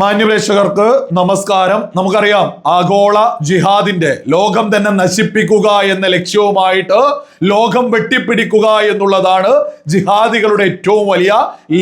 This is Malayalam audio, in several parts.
മാന്യപ്രേക്ഷകർക്ക് നമസ്കാരം. നമുക്കറിയാം ആഗോള ജിഹാദിന്റെ ലോകം തന്നെ നശിപ്പിക്കുക എന്ന ലക്ഷ്യവുമായിട്ട് ലോകം വെട്ടിപ്പിടിക്കുക എന്നുള്ളതാണ് ജിഹാദികളുടെ ഏറ്റവും വലിയ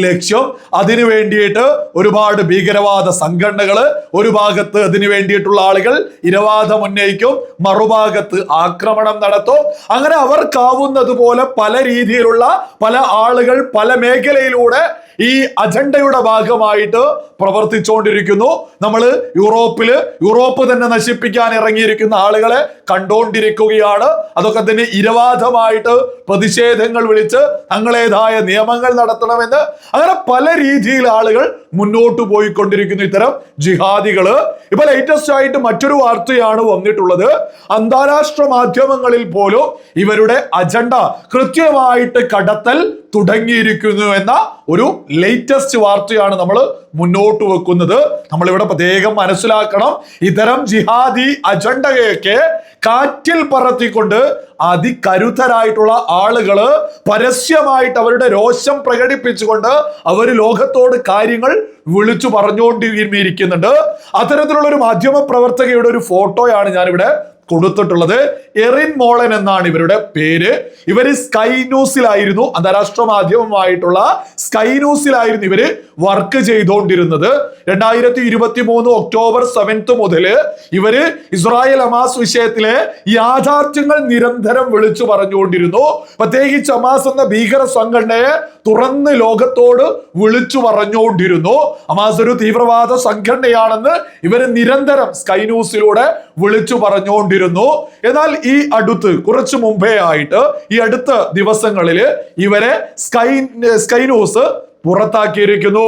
ലക്ഷ്യം. അതിനു വേണ്ടിയിട്ട് ഒരുപാട് ഭീകരവാദ സംഘടനകൾ ഒരു ഭാഗത്ത് അതിനു വേണ്ടിയിട്ടുള്ള ആളുകൾ ഇരവാദം ഉന്നയിക്കും മറുഭാഗത്ത് ആക്രമണം നടത്തും. അങ്ങനെ അവർക്കാവുന്നത് പോലെ പല രീതിയിലുള്ള പല ആളുകൾ പല മേഖലയിലൂടെ ഈ അജണ്ടയുടെ ഭാഗമായിട്ട് പ്രവർത്തിച്ചുകൊണ്ടിരിക്കുന്നു നമ്മൾ യൂറോപ്പിൽ യൂറോപ്പ് തന്നെ നശിപ്പിക്കാൻ ഇറങ്ങിയിരിക്കുന്ന ആളുകളെ കണ്ടുകൊണ്ടിരിക്കുകയാണ് അതൊക്കെ തന്നെ ഇരവാദമായിട്ട് പ്രതിഷേധങ്ങൾ വിളിച്ച് തങ്ങളേതായ നിയമങ്ങൾ നടത്തണമെന്ന് അങ്ങനെ പല രീതിയിൽ ആളുകൾ മുന്നോട്ട് പോയിക്കൊണ്ടിരിക്കുന്നു ഇത്തരം ജിഹാദികൾ ഇപ്പൊ ലേറ്റസ്റ്റ് ആയിട്ട് മറ്റൊരു വാർത്തയാണ് വന്നിട്ടുള്ളത്. അന്താരാഷ്ട്ര മാധ്യമങ്ങളിൽ പോലും ഇവരുടെ അജണ്ട കൃത്യമായിട്ട് കടത്തൽ തുടങ്ങിയിരിക്കുന്നു എന്ന ഒരു ലേറ്റസ്റ്റ് വാർത്തയാണ് നമ്മൾ മുന്നോട്ട് വെക്കുന്നത്. നമ്മൾ ഇവിടെ പ്രത്യേകം മനസ്സിലാക്കണം. ഇത്തരം ജിഹാദി അജണ്ടയൊക്കെ കാറ്റിൽ പറത്തിക്കൊണ്ട് അതികരുത്തരായിട്ടുള്ള ആളുകൾ പരസ്യമായിട്ട് അവരുടെ രോഷം പ്രകടിപ്പിച്ചുകൊണ്ട് അവർ ലോകത്തോട് കാര്യങ്ങൾ വിളിച്ചു പറഞ്ഞുകൊണ്ടിരിക്കുന്നുണ്ട്. അത്തരത്തിലുള്ള ഒരു മാധ്യമ പ്രവർത്തകയുടെ ഒരു ഫോട്ടോയാണ് ഞാനിവിടെ കൊടുത്തിട്ടുള്ളത്. എറിൻ മോളൻ എന്നാണ് ഇവരുടെ പേര്. ഇവർ സ്കൈ ന്യൂസിലായിരുന്നു അന്താരാഷ്ട്ര മാധ്യമമായിട്ടുള്ള സ്കൈ ന്യൂസിലായിരുന്നു ഇവർ വർക്ക് ചെയ്തുകൊണ്ടിരുന്നത് രണ്ടായിരത്തി ഇരുപത്തി മൂന്ന് ഒക്ടോബർ സെവൻത്ത് മുതൽ ഇവർ ഇസ്രായേൽ അമാസ് വിഷയത്തിലെ യാഥാർത്ഥ്യങ്ങൾ നിരന്തരം വിളിച്ചു പറഞ്ഞുകൊണ്ടിരുന്നു. പ്രത്യേകിച്ച് അമാസ് എന്ന ഭീകര സംഘടനയെ തുറന്ന് ലോകത്തോട് വിളിച്ചു പറഞ്ഞുകൊണ്ടിരുന്നു. അമാസ് ഒരു തീവ്രവാദ സംഘടനയാണെന്ന് ഇവർ നിരന്തരം സ്കൈ ന്യൂസിലൂടെ വിളിച്ചു പറഞ്ഞുകൊണ്ടിരുന്നു. എന്നാൽ ഈ അടുത്ത് കുറച്ചു മുമ്പേ ആയിട്ട് ഈ അടുത്ത ദിവസങ്ങളിൽ ഇവരെ സ്കൈ സ്കൈ ന്യൂസ് പുറത്താക്കിയിരിക്കുന്നു.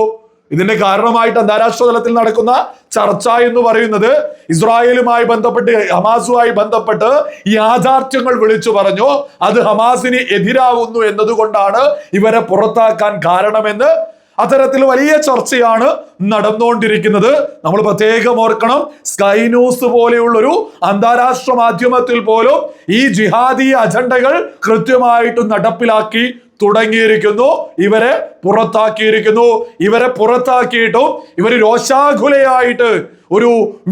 ഇതിന്റെ കാരണമായിട്ട് അന്താരാഷ്ട്ര തലത്തിൽ നടക്കുന്ന ചർച്ച എന്ന് പറയുന്നത് ഇസ്രായേലുമായി ബന്ധപ്പെട്ട് ഹമാസുമായി ബന്ധപ്പെട്ട് യാഥാർത്ഥ്യങ്ങൾ വിളിച്ചു പറഞ്ഞു അത് ഹമാസിന് എതിരാവുന്നു എന്നതുകൊണ്ടാണ് ഇവരെ പുറത്താക്കാൻ കാരണമെന്ന് അത്തരത്തിൽ വലിയ ചർച്ചയാണ് നടന്നുകൊണ്ടിരിക്കുന്നത്. നമ്മൾ പ്രത്യേകം ഓർക്കണം സ്കൈ ന്യൂസ് പോലെയുള്ളൊരു അന്താരാഷ്ട്ര മാധ്യമത്തിൽ പോലും ഈ ജിഹാദി അജണ്ടകൾ കൃത്യമായിട്ട് നടപ്പിലാക്കി തുടങ്ങിയിരിക്കുന്നു. ഇവരെ പുറത്താക്കിയിരിക്കുന്നു. ഇവരെ പുറത്താക്കിയിട്ടും ഇവർ രോഷാകുലയായിട്ട് ഒരു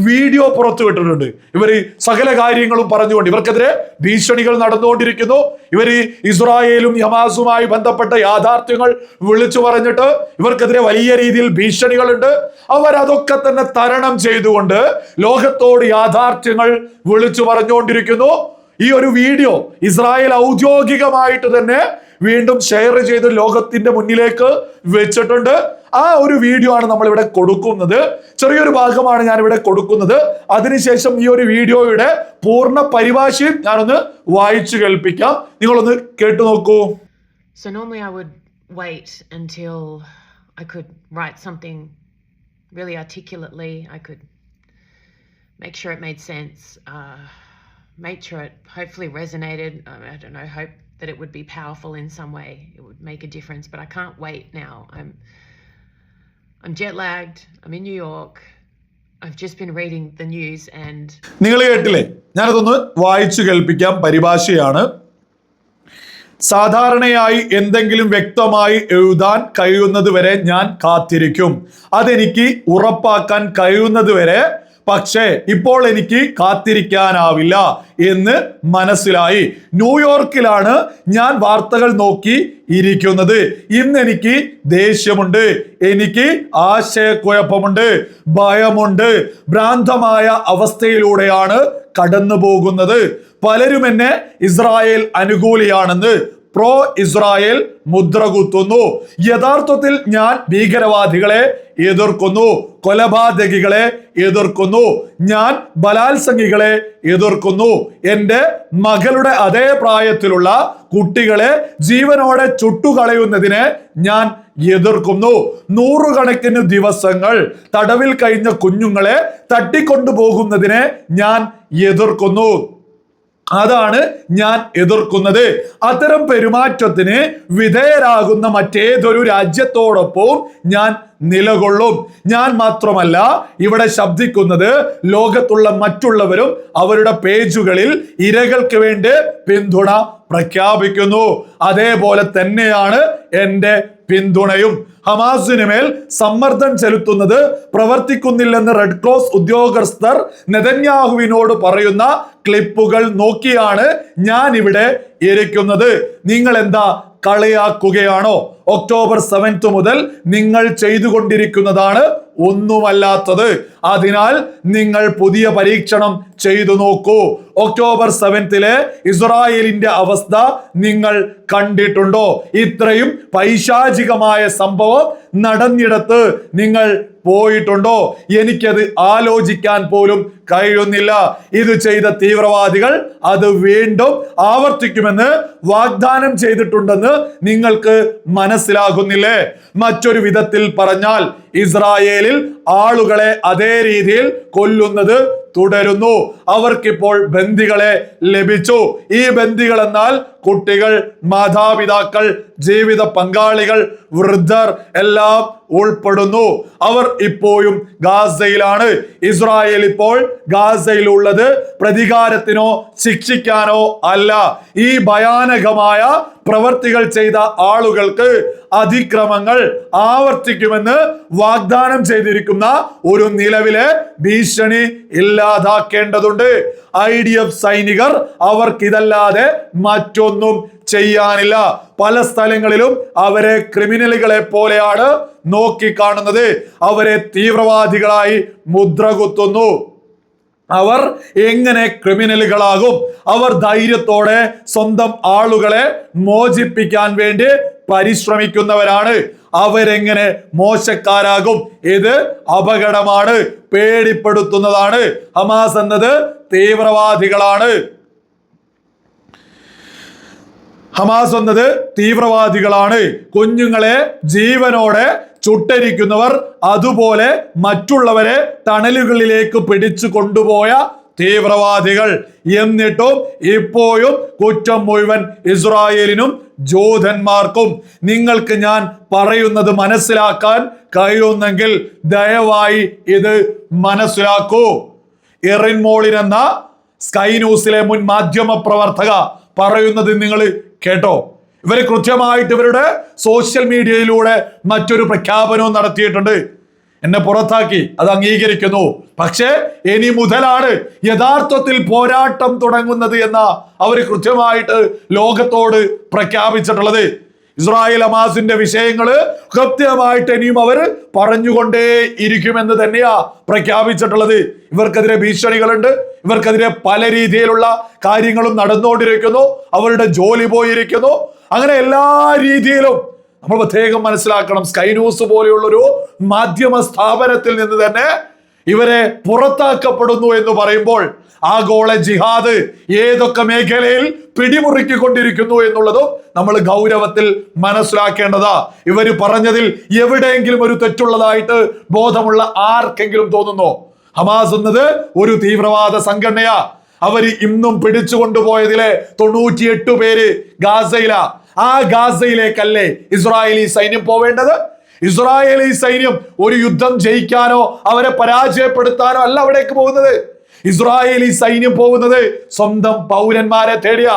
വീഡിയോ പുറത്തു വിട്ടിട്ടുണ്ട്. ഇവർ സകല കാര്യങ്ങളും പറഞ്ഞുകൊണ്ട് ഇവർക്കെതിരെ ഭീഷണികൾ നടന്നുകൊണ്ടിരിക്കുന്നു. ഇവർ ഇസ്രായേലും ഹമാസുമായി ബന്ധപ്പെട്ട യാഥാർത്ഥ്യങ്ങൾ വിളിച്ചു പറഞ്ഞിട്ട് ഇവർക്കെതിരെ വലിയ രീതിയിൽ ഭീഷണികളുണ്ട്. അവരതൊക്കെ തന്നെ തരണം ചെയ്തുകൊണ്ട് ലോകത്തോട് യാഥാർത്ഥ്യങ്ങൾ വിളിച്ചു പറഞ്ഞുകൊണ്ടിരിക്കുന്നു. ഈ ഒരു വീഡിയോ ഇസ്രായേൽ ഔദ്യോഗികമായിട്ട് തന്നെ വീണ്ടും ഷെയർ ചെയ്ത് ലോകത്തിന്റെ മുന്നിലേക്ക് വെച്ചിട്ടുണ്ട് ആ ഒരു വീഡിയോ ആണ് നമ്മൾ ഇവിടെ കൊടുക്കുന്നത് ചെറിയൊരു ഭാഗമാണ് ഞാൻ ഇവിടെ കൊടുക്കുന്നത് അതിനുശേഷം ഈ ഒരു വീഡിയോയുടെ പൂർണ പരിഭാഷയും ഞാനൊന്ന് വായിച്ചു കേൾപ്പിക്കാം നിങ്ങളൊന്ന് കേട്ടു നോക്കൂ So I would wait until I could write something really articulately. I could make sure it made sense, uh, make sure it hopefully resonated. uh, I don't know, hope that it would be powerful in some way. It would make a difference. But I can't wait now. I'm I'm jet lagged. I'm in New York. I've just been reading the news and നിങ്ങൾ കേട്ടില്ലേ ഞാനതൊന്ന് വായിച്ചു കേൾപ്പിക്കാം പരിഭാഷയാണ് സാധാരണയായി എന്തെങ്കിലും വ്യക്തമായി എഴുതാൻ കഴിയുന്നത് വരെ ഞാൻ കാത്തിരിക്കും അതെനിക്ക് ഉറപ്പാക്കാൻ കഴിയുന്നത് വരെ പക്ഷേ ഇപ്പോൾ എനിക്ക് കാത്തിരിക്കാനാവില്ല എന്ന് മനസ്സിലായി. ന്യൂയോർക്കിലാണ് ഞാൻ വാർത്തകൾ നോക്കി ഇരിക്കുന്നത്. ഇന്ന് എനിക്ക് ദേഷ്യമുണ്ട്. എനിക്ക് ആശയക്കുഴപ്പമുണ്ട്. ഭയമുണ്ട്. ഭ്രാന്തമായ അവസ്ഥയിലൂടെയാണ് കടന്നു പോകുന്നത് പലരും എന്നെ ഇസ്രായേൽ അനുകൂലിയാണെന്ന് പ്രോ ഇസ്രായേൽ മുദ്ര കുത്തുന്നു യഥാർത്ഥത്തിൽ ഞാൻ ഭീകരവാദികളെ എതിർക്കുന്നു. കൊലപാതകികളെ എതിർക്കുന്നു. ഞാൻ ബലാത്സംഗികളെ എതിർക്കുന്നു. എന്റെ മകളുടെ അതേ പ്രായത്തിലുള്ള കുട്ടികളെ ജീവനോടെ ചുട്ടുകളയുന്നതിനെ ഞാൻ എതിർക്കുന്നു. നൂറുകണക്കിന് ദിവസങ്ങൾ തടവിൽ കഴിഞ്ഞ കുഞ്ഞുങ്ങളെ തട്ടിക്കൊണ്ടുപോകുന്നതിനെ ഞാൻ എതിർക്കുന്നു. അതാണ് ഞാൻ എതിർക്കുന്നത്. അത്തരം പെരുമാറ്റത്തിന് വിധേയരാകുന്ന മറ്റേതൊരു രാജ്യത്തോടൊപ്പവും ഞാൻ നിലകൊള്ളും. ഞാൻ മാത്രമല്ല ഇവിടെ ശബ്ദിക്കുന്നത് ലോകത്തുള്ള മറ്റുള്ളവരും അവരുടെ പേജുകളിൽ ഇരകൾക്ക് വേണ്ടി പിന്തുണ പ്രഖ്യാപിക്കുന്നു. അതേപോലെ തന്നെയാണ് എന്റെ പിന്തുണയും. ഹമാസിന് മേൽ സമ്മർദ്ദം ചെലുത്തുന്നത് പ്രവർത്തിക്കുന്നില്ലെന്ന് റെഡ് ക്രോസ് ഉദ്യോഗസ്ഥർ നെതന്യാഹുവിനോട് പറയുന്ന ക്ലിപ്പുകൾ നോക്കിയാണ് ഞാൻ ഇവിടെ ഇരിക്കുന്നത്. നിങ്ങൾ എന്താ കളിയാക്കുകയാണോ? ഒക്ടോബർ സെവൻത്ത് മുതൽ നിങ്ങൾ ചെയ്തുകൊണ്ടിരിക്കുന്നതാണ് ഒന്നുമല്ലാത്തത്. അതിനാൽ നിങ്ങൾ പുതിയ പരീക്ഷണം ചെയ്തു നോക്കൂ. ഒക്ടോബർ സെവൻത്തിലെ ഇസ്രായേലിന്റെ അവസ്ഥ നിങ്ങൾ കണ്ടിട്ടുണ്ടോ? ഇത്രയും പൈശാചികമായ സംഭവം നടന്നിടത്ത് നിങ്ങൾ പോയിട്ടുണ്ടോ? എനിക്കത് ആലോചിക്കാൻ പോലും കഴിയുന്നില്ല. ഇത് ചെയ്ത തീവ്രവാദികൾ അത് വീണ്ടും ആവർത്തിക്കുമെന്ന് വാഗ്ദാനം ചെയ്തിട്ടുണ്ടെന്ന് നിങ്ങൾക്ക് മനസ്സിലാകുന്നില്ലേ? മറ്റൊരു വിധത്തിൽ പറഞ്ഞാൽ ഇസ്രായേലിൽ ആളുകളെ അതേ രീതിയിൽ കൊല്ലുന്നത് തുടരുന്നു. അവർക്കിപ്പോൾ ബന്ദികളെ ലഭിച്ചു. ഈ ബന്ദികൾ എന്നാൽ കുട്ടികൾ മാതാപിതാക്കൾ ജീവിത പങ്കാളികൾ വൃദ്ധർ എല്ലാം ഉൾപ്പെടുന്നു. അവർ ഇപ്പോഴും ഗാസയിലാണ്. ഇസ്രായേൽ ഇപ്പോൾ ഗാസയിലുള്ളത് പ്രതികാരത്തിനോ ശിക്ഷിക്കാനോ അല്ല. ഈ ഭയാനകമായ പ്രവർത്തികൾ ചെയ്ത ആളുകൾക്ക് അതിക്രമങ്ങൾ ആവർത്തിക്കുമെന്ന് വാഗ്ദാനം ചെയ്തിരിക്കുന്ന ഒരു നിലവിലെ ഭീഷണി ഇല്ലാതാക്കേണ്ടതുണ്ട്. ഐ ഡി എഫ് സൈനികർ അവർക്കിതല്ലാതെ മറ്റൊന്നും ചെയ്യാനില്ല. പല സ്ഥലങ്ങളിലും അവരെ ക്രിമിനലുകളെ പോലെയാണ് നോക്കിക്കാണുന്നത്. അവരെ തീവ്രവാദികളായി മുദ്ര കുത്തുന്നു അവർ എങ്ങനെ ക്രിമിനലുകളാകും? അവർ ധൈര്യത്തോടെ സ്വന്തം ആളുകളെ മോചിപ്പിക്കാൻ വേണ്ടി പരിശ്രമിക്കുന്നവരാണ്. അവരെങ്ങനെ മോശക്കാരാകും? ഇത് അപകടമാണ്. പേടിപ്പെടുത്തുന്നതാണ്. ഹമാസ് എന്നത് തീവ്രവാദികളാണ്. ഹമാസ് എന്നത് തീവ്രവാദികളാണ്. കുഞ്ഞുങ്ങളെ ജീവനോടെ ചുട്ടരിക്കുന്നവർ അതുപോലെ മറ്റുള്ളവരെ തണലുകളിലേക്ക് പിടിച്ചു കൊണ്ടുപോയ തീവ്രവാദികൾ. എന്നിട്ടും ഇപ്പോഴും കുറ്റം മുഴുവൻ ഇസ്രായേലിനും ജൂതന്മാർക്കും. നിങ്ങൾക്ക് ഞാൻ പറയുന്നത് മനസ്സിലാക്കാൻ കഴിയുന്നെങ്കിൽ ദയവായി ഇത് മനസ്സിലാക്കൂ. എറിൻ മോളിൻ എന്ന സ്കൈ ന്യൂസിലെ മുൻ മാധ്യമ പ്രവർത്തക പറയുന്നത് നിങ്ങൾ കേട്ടോ. ഇവർ കൃത്യമായിട്ട് ഇവരുടെ സോഷ്യൽ മീഡിയയിലൂടെ മറ്റൊരു പ്രഖ്യാപനവും നടത്തിയിട്ടുണ്ട്. എന്നെ പുറത്താക്കി അത് അംഗീകരിക്കുന്നു. പക്ഷേ ഇനി മുതലാണ് യഥാർത്ഥത്തിൽ പോരാട്ടം തുടങ്ങുന്നത് എന്ന അവർ കൃത്യമായിട്ട് ലോകത്തോട് പ്രഖ്യാപിച്ചിട്ടുള്ളത്. ഇസ്രായേൽ അമാസിന്റെ വിഷയങ്ങൾ കൃത്യമായിട്ട് ഇനിയും അവർ പറഞ്ഞുകൊണ്ടേ ഇരിക്കുമെന്ന് തന്നെയാ പ്രഖ്യാപിച്ചിട്ടുള്ളത്. ഇവർക്കെതിരെ ഭീഷണികളുണ്ട്. ഇവർക്കെതിരെ പല രീതിയിലുള്ള കാര്യങ്ങളും നടന്നുകൊണ്ടിരിക്കുന്നു. അവരുടെ ജോലി പോയിരിക്കുന്നു. അങ്ങനെ എല്ലാ രീതിയിലും നമ്മൾ പ്രത്യേകം മനസ്സിലാക്കണം. സ്കൈ ന്യൂസ് പോലെയുള്ളൊരു മാധ്യമ സ്ഥാപനത്തിൽ നിന്ന് തന്നെ ഇവരെ പുറത്താക്കപ്പെടുന്നു എന്ന് പറയുമ്പോൾ ആഗോള ജിഹാദ് ഏതൊക്കെ മേഖലയിൽ പിടിമുറുക്കിക്കൊണ്ടിരിക്കുന്നു എന്നുള്ളതും നമ്മൾ ഗൗരവത്തിൽ മനസ്സിലാക്കേണ്ടതാ. ഇവർ പറഞ്ഞതിൽ എവിടെയെങ്കിലും ഒരു തെറ്റുള്ളതായിട്ട് ബോധമുള്ള ആർക്കെങ്കിലും തോന്നുന്നു? ഹമാസ് എന്നത് ഒരു തീവ്രവാദ സംഘടനയാ. അവർ ഇന്നും പിടിച്ചു കൊണ്ടുപോയതിലെ തൊണ്ണൂറ്റിയെട്ട് പേര് ഗാസയിലാ. ആ ഗാസയിലേക്കല്ലേ ഇസ്രായേലി സൈന്യം പോവേണ്ടത്? ഇസ്രായേലി സൈന്യം ഒരു യുദ്ധം ജയിക്കാനോ അവരെ പരാജയപ്പെടുത്താനോ അല്ല അവിടേക്ക് പോകുന്നത്. ഇസ്രായേലി സൈന്യം പോകുന്നത് സ്വന്തം പൗരന്മാരെ തേടിയ.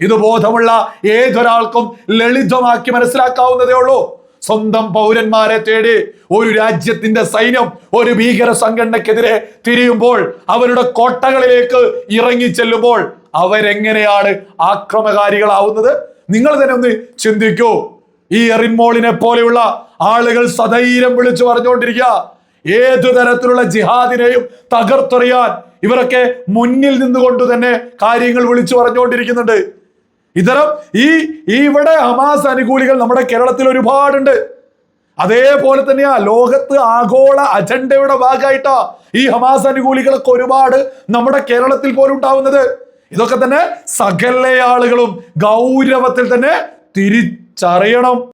ഇത് ബോധമുള്ള ഏതൊരാൾക്കും ലളിതമാക്കി മനസ്സിലാക്കാവുന്നതേ ഉള്ളൂ. സ്വന്തം പൗരന്മാരെ തേടി ഒരു രാജ്യത്തിന്റെ സൈന്യം ഒരു ഭീകര സംഘടനക്കെതിരെ തിരിയുമ്പോൾ അവരുടെ കോട്ടകളിലേക്ക് ഇറങ്ങി ചെല്ലുമ്പോൾ അവരെങ്ങനെയാണ് ആക്രമകാരികളാവുന്നത്? നിങ്ങൾ തന്നെ ഒന്ന് ചിന്തിക്കൂ. ഈ എറിൻമോളിനെ പോലെയുള്ള ആളുകൾ സധൈര്യം വിളിച്ചു പറഞ്ഞുകൊണ്ടിരിക്കുക. ഏതു തരത്തിലുള്ള ജിഹാദിനെയും തകർത്തെറിയാൻ ഇവരൊക്കെ മുന്നിൽ നിന്നുകൊണ്ട് തന്നെ കാര്യങ്ങൾ വിളിച്ചു പറഞ്ഞുകൊണ്ടിരിക്കുന്നുണ്ട്. ഇത്തരം ഈ ഇവിടെ ഹമാസ് അനുകൂലികൾ നമ്മുടെ കേരളത്തിൽ ഒരുപാടുണ്ട്. അതേപോലെ തന്നെയാ ലോകത്ത് ആഗോള അജണ്ടയുടെ ഭാഗമായിട്ടാ ഈ ഹമാസ് അനുകൂലികളൊക്കെ ഒരുപാട് നമ്മുടെ കേരളത്തിൽ പോലും ഉണ്ടാവുന്നത്. ഇതൊക്കെ തന്നെ സകല ആളുകളും ഗൗരവത്തിൽ തന്നെ തിരിച്ചറിയണം.